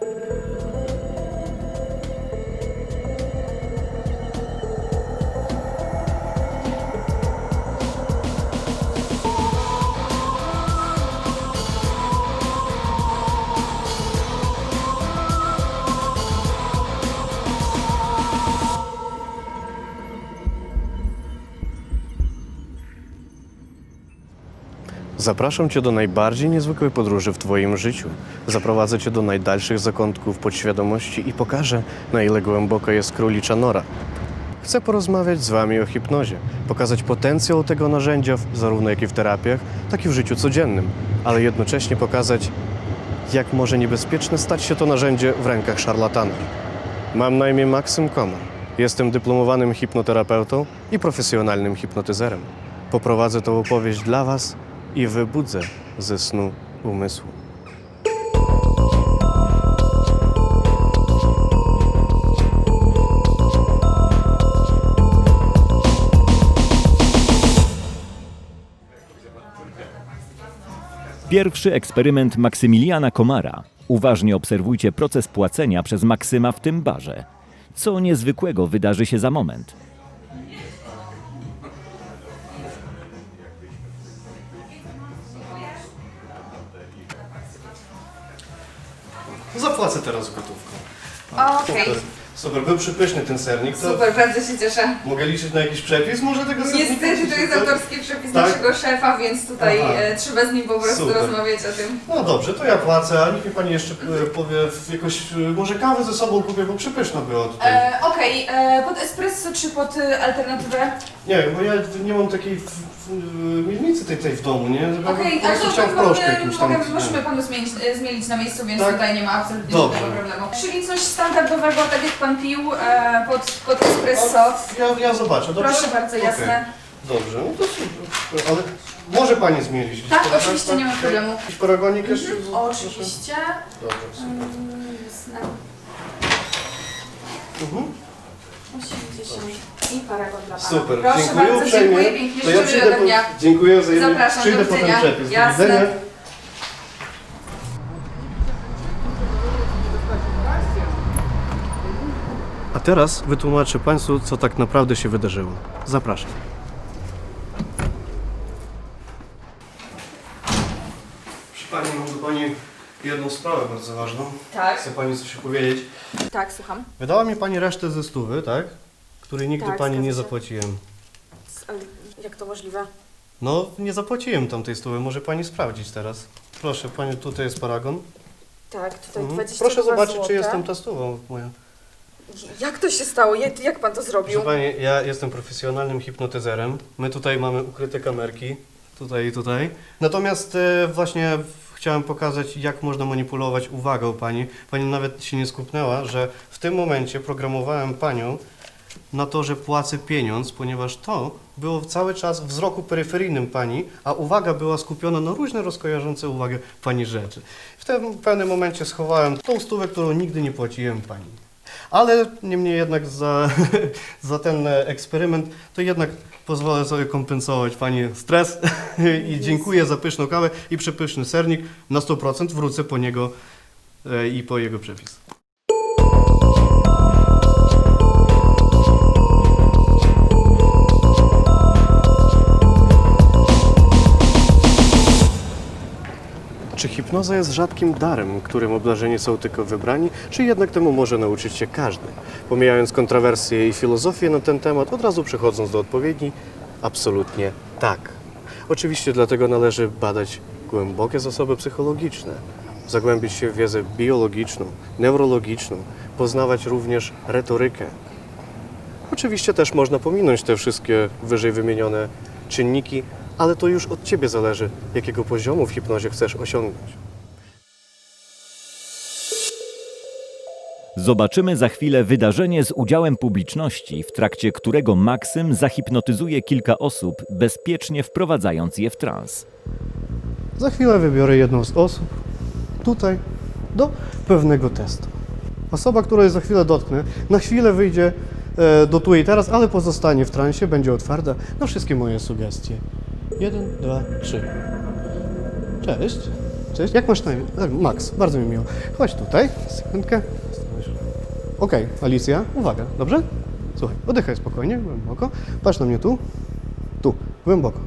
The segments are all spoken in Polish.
thank you Zapraszam Cię do najbardziej niezwykłej podróży w Twoim życiu. Zaprowadzę Cię do najdalszych zakątków podświadomości i pokażę, na ile głęboko jest królicza nora. Chcę porozmawiać z Wami o hipnozie, pokazać potencjał tego narzędzia, zarówno jak i w terapiach, tak i w życiu codziennym, ale jednocześnie pokazać, jak może niebezpieczne stać się to narzędzie w rękach szarlatanów. Mam na imię Maksym Komar. Jestem dyplomowanym hipnoterapeutą i profesjonalnym hipnotyzerem. Poprowadzę tą opowieść dla Was i wybudzę ze snu umysłu. Pierwszy eksperyment Maksymiliana Komara. Uważnie obserwujcie proces płacenia przez Maksyma w tym barze. Co niezwykłego wydarzy się za moment. Zapłacę teraz gotówką. Okej, Super. Super, był przypyszny ten sernik. To super, bardzo się cieszę. mogę liczyć na jakiś przepis może tego sernika? Niestety to jest autorski przepis Tak? naszego szefa, więc tutaj Aha. e, trzeba z nim po prostu Super. rozmawiać o tym. No dobrze, to ja płacę, a niech mi Pani jeszcze e, powie w jakoś, e, może kawę ze sobą kupię, bo przypyszna była tutaj. E, Okej, e, pod espresso czy pod e, alternatywę? Nie, bo ja nie mam takiej w, w, mielnicy tej, tej w domu, nie? Żeby Okej, po a prostu to, w proszku mogę, jakimś tam. mogę, możemy panu zmienić, e, zmienić na miejscu, więc Tak? tutaj nie ma absolutnie Dobrze. żadnego problemu. Czyli coś standardowego, tak jak pan pił, e, pod, pod espresso. Ja, ja zobaczę, dobrze? Proszę bardzo, jasne. Dobrze, no to super. Ale może Pani zmienić. Tak, oczywiście, nie ma problemu. Jakiś paragonik jeszcze? Mhm, Oczywiście. Dobrze, super. Mm. Mhm. 80 i paragon dla pana. Super, Proszę dziękuję bardzo, uprzejmie. dziękuję pięknie, To ja przyjdę po, dnia. Dziękuję wzajemnie. Zapraszam, Przyjdę do widzenia. przepis. Do Jasne. widzenia. A teraz wytłumaczę Państwu, co tak naprawdę się wydarzyło. Zapraszam. Proszę Pani, mam do Pani jedną sprawę bardzo ważną. Tak, Chcę Pani coś powiedzieć. tak, słucham. Wydała mi Pani resztę ze stówy, tak? Której nigdy Tak, Pani zgadza nie się. zapłaciłem. Jak to możliwe? No, nie zapłaciłem tamtej stówy, może pani sprawdzić teraz. Proszę, pani, tutaj jest paragon. Tak, tutaj Mhm. 22 Proszę zobaczyć, złote. czy jest tam ta stuwa moja. Jak to się stało? Jak, jak pan to zrobił? Proszę pani, ja jestem profesjonalnym hipnotyzerem. My tutaj mamy ukryte kamerki, tutaj i tutaj. Natomiast e, właśnie chciałem pokazać, jak można manipulować uwagą pani. Pani nawet się nie skupnęła, że w tym momencie programowałem panią na to, że płacę pieniądz, ponieważ to było cały czas w wzroku peryferyjnym pani, a uwaga była skupiona na różne rozkojarzące uwagę pani rzeczy. W tym pewnym momencie schowałem tą stówę, którą nigdy nie płaciłem pani. Ale niemniej jednak za, za ten eksperyment to jednak pozwolę sobie kompensować Pani stres i dziękuję za pyszną kawę i przepyszny sernik. Na 100% wrócę po niego e, i po jego przepis. Czy hipnoza jest rzadkim darem, którym obdarzeni są tylko wybrani, czy jednak temu może nauczyć się każdy? Pomijając kontrowersje i filozofię na ten temat, od razu przechodząc do odpowiedzi, absolutnie tak. Oczywiście dlatego należy badać głębokie zasoby psychologiczne, zagłębić się w wiedzę biologiczną, neurologiczną, poznawać również retorykę. Oczywiście też można pominąć te wszystkie wyżej wymienione czynniki, ale to już od Ciebie zależy, jakiego poziomu w hipnozie chcesz osiągnąć. Zobaczymy za chwilę wydarzenie z udziałem publiczności, w trakcie którego Maksym zahipnotyzuje kilka osób, bezpiecznie wprowadzając je w trans. Za chwilę wybiorę jedną z osób tutaj do pewnego testu. Osoba, której za chwilę dotknę, na chwilę wyjdzie e, do tu i teraz, ale pozostanie w transie, będzie otwarta na wszystkie moje sugestie. Jeden, dwa, trzy. Cześć. Cześć, jak masz na imię? E, Max, bardzo mi miło. Chodź tutaj, sekundkę. Okej, Alicja, uwaga, dobrze? Słuchaj, oddychaj spokojnie, głęboko. Patrz na mnie tu, tu, głęboko.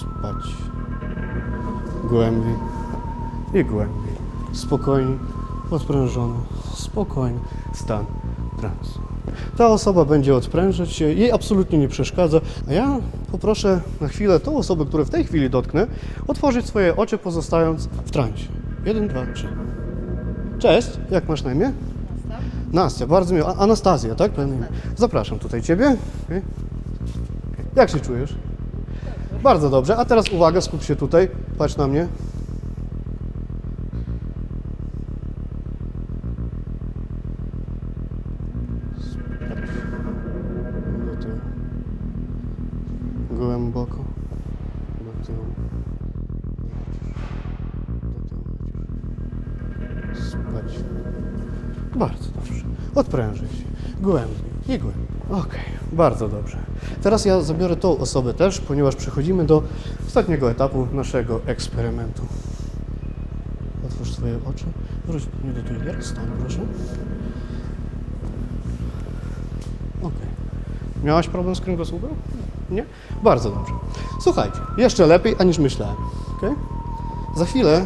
Spać. Głębiej i głębiej. Spokojnie, odprężony, spokojny stan transu. Ta osoba będzie odprężać się, jej absolutnie nie przeszkadza, a ja poproszę na chwilę tą osobę, którą w tej chwili dotknę, otworzyć swoje oczy, pozostając w transie. Jeden, dwa, trzy. Cześć, jak masz na imię? Nastia, bardzo miło. Anastazja, tak? Zapraszam tutaj Ciebie. Jak się czujesz? Bardzo dobrze. A teraz uwaga, skup się tutaj. Patrz na mnie. Do tyłu. Głęboko. Do tyłu. Do tyłu. Spać. Bardzo dobrze. Odprężaj się. Głębiej i głębiej. Okej, bardzo dobrze. Teraz ja zabiorę tą osobę też, ponieważ przechodzimy do ostatniego etapu naszego eksperymentu. Otwórz swoje oczy. Wróć mnie do tyłu. Stań, proszę. Okej. Miałaś problem z kręgosłupem? Nie? Bardzo dobrze. Słuchajcie, jeszcze lepiej, aniż myślałem. Okay? Za chwilę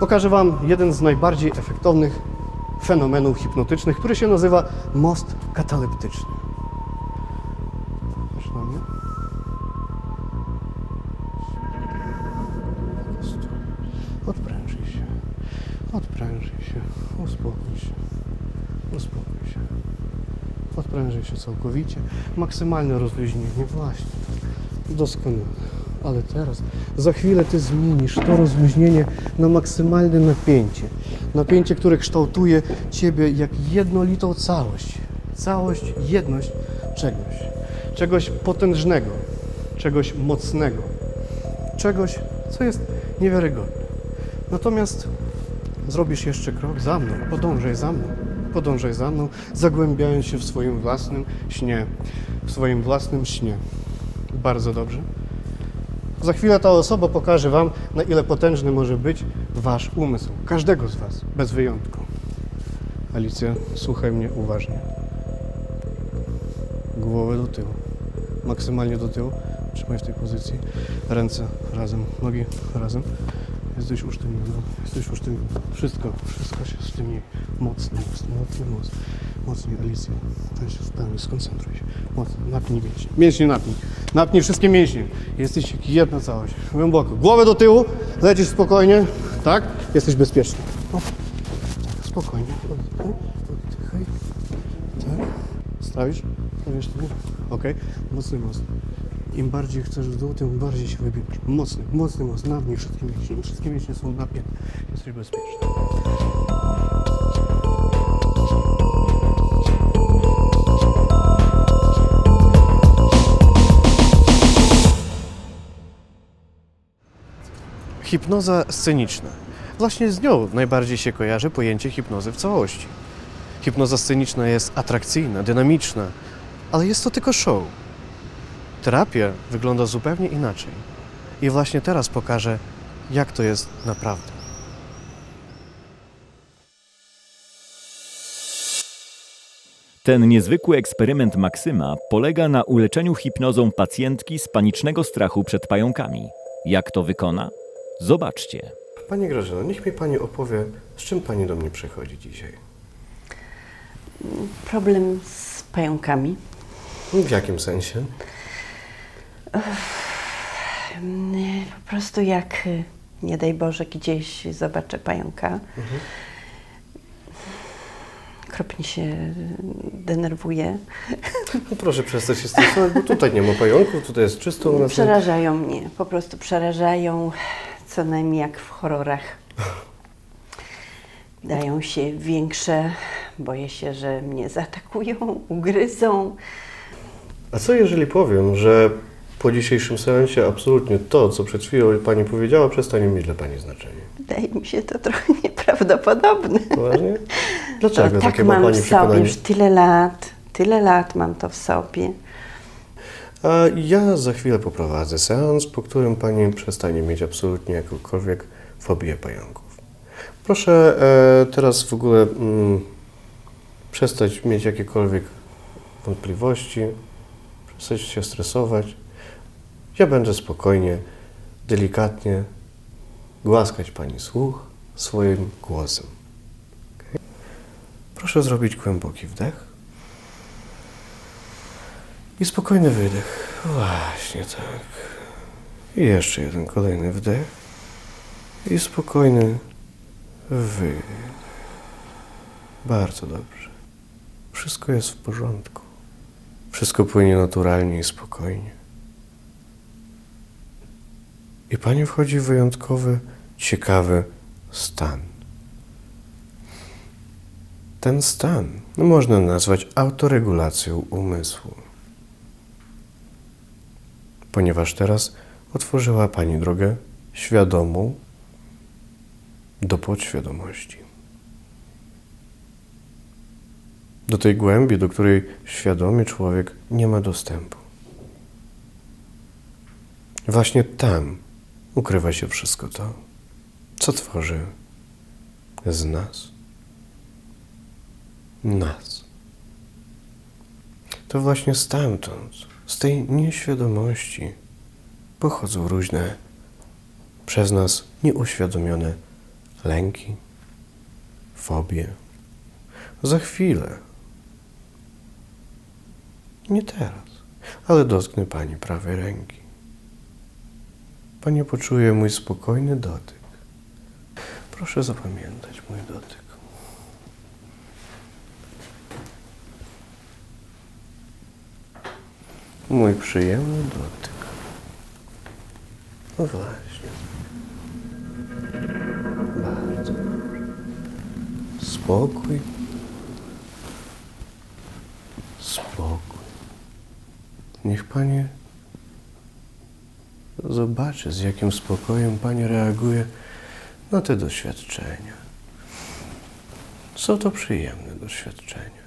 pokażę Wam jeden z najbardziej efektownych fenomenów hipnotycznych, który się nazywa most kataleptyczny. Odprężyj się. Odprężyj się. Uspokój się. Uspokój się. Odprężyj się całkowicie. Maksymalne rozluźnienie. Właśnie. Doskonale. Ale teraz, za chwilę Ty zmienisz to rozluźnienie na maksymalne napięcie. Napięcie, które kształtuje Ciebie jak jednolitą całość. Całość, jedność czegoś. Czegoś potężnego. Czegoś mocnego. Czegoś, co jest niewiarygodne. Natomiast zrobisz jeszcze krok za mną, podążaj za mną, podążaj za mną, zagłębiając się w swoim własnym śnie, w swoim własnym śnie. Bardzo dobrze. Za chwilę ta osoba pokaże Wam, na ile potężny może być Wasz umysł. Każdego z Was, bez wyjątku. Alicja, słuchaj mnie uważnie. Głowę do tyłu. Maksymalnie do tyłu. Trzymaj w tej pozycji. Ręce razem, nogi razem. Jesteś usztywniony, jesteś usztywniony. Wszystko, wszystko się sztywni. Mocny, mocny, mocny mózg. Mocniej, Alicja. Ten się pełni, skoncentruj się. Mocno, napnij mięśnie. Mięśnie napnij. Napnij wszystkie mięśnie. Jesteś jak jedna całość. Głęboko. Głowę do tyłu, lecisz spokojnie. Tak? Jesteś bezpieczny. O. Tak, spokojnie. Oddychaj. Tak. Stawisz? Stawisz tu? Okej. Mocny most. Im bardziej chcesz w dół, tym bardziej się wybiegasz. Mocny, mocny most. Napnij wszystkie mięśnie. Wszystkie mięśnie są napięte. Jesteś bezpieczny. Hipnoza sceniczna. Właśnie z nią najbardziej się kojarzy pojęcie hipnozy w całości. Hipnoza sceniczna jest atrakcyjna, dynamiczna, ale jest to tylko show. Terapia wygląda zupełnie inaczej. I właśnie teraz pokażę, jak to jest naprawdę. Ten niezwykły eksperyment Maksyma polega na uleczeniu hipnozą pacjentki z panicznego strachu przed pająkami. Jak to wykona? Zobaczcie. Pani Grażyno, niech mi Pani opowie, z czym Pani do mnie przychodzi dzisiaj. Problem z pająkami. W jakim sensie? Po prostu jak, y, nie daj Boże, gdzieś zobaczę pająka, okropnie się denerwuję. No proszę przestać się stresować, bo tutaj nie ma pająków, tutaj jest czysto u nas. Przerażają mnie, po prostu przerażają, co najmniej jak w horrorach. Dają się większe, boję się, że mnie zaatakują, ugryzą. A co jeżeli powiem, że po dzisiejszym seansie absolutnie to, co przed chwilą Pani powiedziała, przestanie mieć dla Pani znaczenie? Wydaje mi się to trochę nieprawdopodobne. Poważnie? Dlaczego to tak takie ma mam pani w sobie przekonanie? już tyle lat, tyle lat mam to w sobie. A ja za chwilę poprowadzę seans, po którym pani przestanie mieć absolutnie jakąkolwiek fobię pająków. Proszę e, teraz w ogóle mm, przestać mieć jakiekolwiek wątpliwości, przestać się stresować. Ja będę spokojnie, delikatnie głaskać pani słuch swoim głosem. Okej? Proszę zrobić głęboki wdech. I spokojny wydech. Właśnie tak. I jeszcze jeden kolejny wdech. I spokojny wydech. Bardzo dobrze. Wszystko jest w porządku. Wszystko płynie naturalnie i spokojnie. I pani wchodzi w wyjątkowy, ciekawy stan. Ten stan można nazwać autoregulacją umysłu ponieważ teraz otworzyła Pani drogę świadomą do podświadomości. Do tej głębi, do której świadomy człowiek nie ma dostępu. Właśnie tam ukrywa się wszystko to, co tworzy z nas. Nas. To właśnie stamtąd, z tej nieświadomości, pochodzą różne przez nas nieuświadomione lęki, fobie. Za chwilę, nie teraz, ale dotknę Pani prawej ręki. Pani poczuje mój spokojny dotyk. Proszę zapamiętać mój dotyk. Mój przyjemny dotyk. No właśnie. Bardzo. Spokój. Spokój. Niech Pani zobaczy, z jakim spokojem Pani reaguje na te doświadczenia. Są to przyjemne doświadczenia.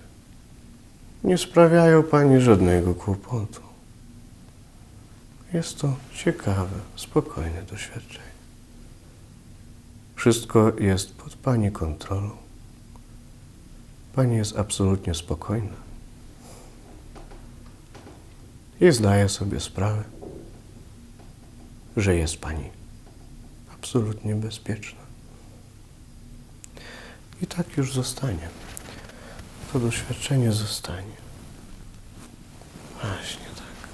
Nie sprawiają Pani żadnego kłopotu. Jest to ciekawe, spokojne doświadczenie. Wszystko jest pod Pani kontrolą. Pani jest absolutnie spokojna. I zdaje sobie sprawę, że jest Pani absolutnie bezpieczna. I tak już zostanie. To doświadczenie zostanie. Właśnie tak.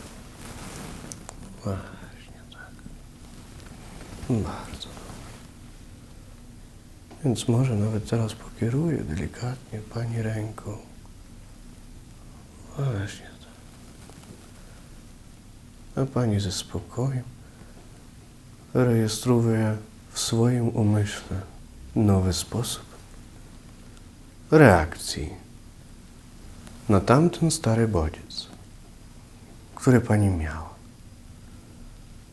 Właśnie tak. Bardzo dobrze. Więc może nawet teraz pokieruję delikatnie Pani ręką. Właśnie tak. A Pani ze spokojem rejestruje w swoim umyśle nowy sposób reakcji na tamten stary bodziec, który Pani miała.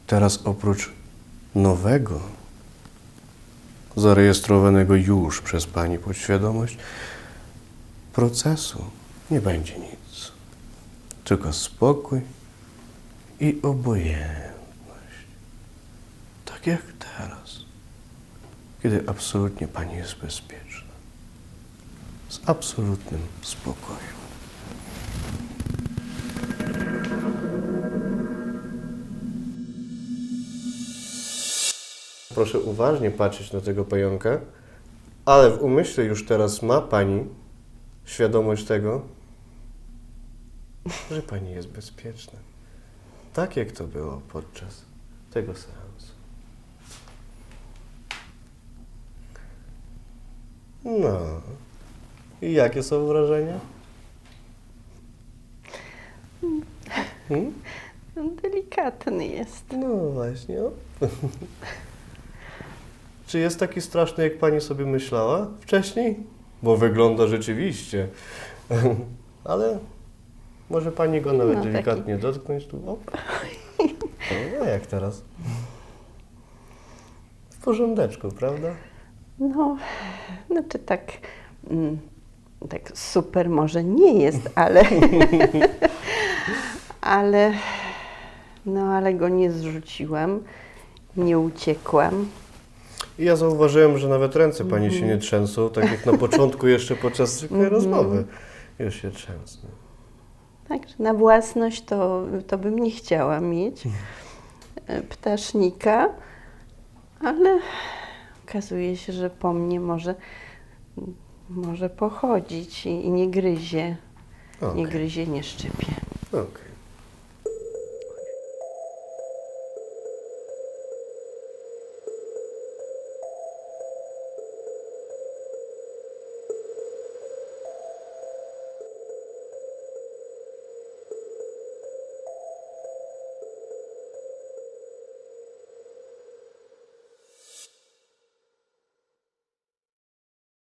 Teraz oprócz nowego, zarejestrowanego już przez Pani podświadomość, procesu nie będzie nic. Tylko spokój i obojętność. Jak teraz, kiedy absolutnie Pani jest bezpieczna. Z absolutnym spokojem. Proszę uważnie patrzeć na tego pająka, ale w umyśle już teraz ma Pani świadomość tego, że Pani jest bezpieczna. Tak jak to było podczas tego seansu. No. I jakie są wrażenia? Hmm? Delikatny jest. No właśnie. Czy jest taki straszny, jak pani sobie myślała wcześniej? Bo wygląda rzeczywiście. Ale może pani go nawet No, taki. delikatnie dotknąć tu. O. No, jak teraz? W porządeczku, prawda? No, znaczy tak, mm, tak super może nie jest, ale, ale, no ale go nie zrzuciłam, nie uciekłam. Ja zauważyłem, że nawet ręce pani się nie trzęsą, tak jak na początku jeszcze podczas zwykłej rozmowy. Już się trzęsą. Tak, na własność to, to bym nie chciała mieć e, ptasznika, ale okazuje się, że po mnie może, może pochodzić i, i nie gryzie. Nie Okej. gryzie, nie szczypie. Okej.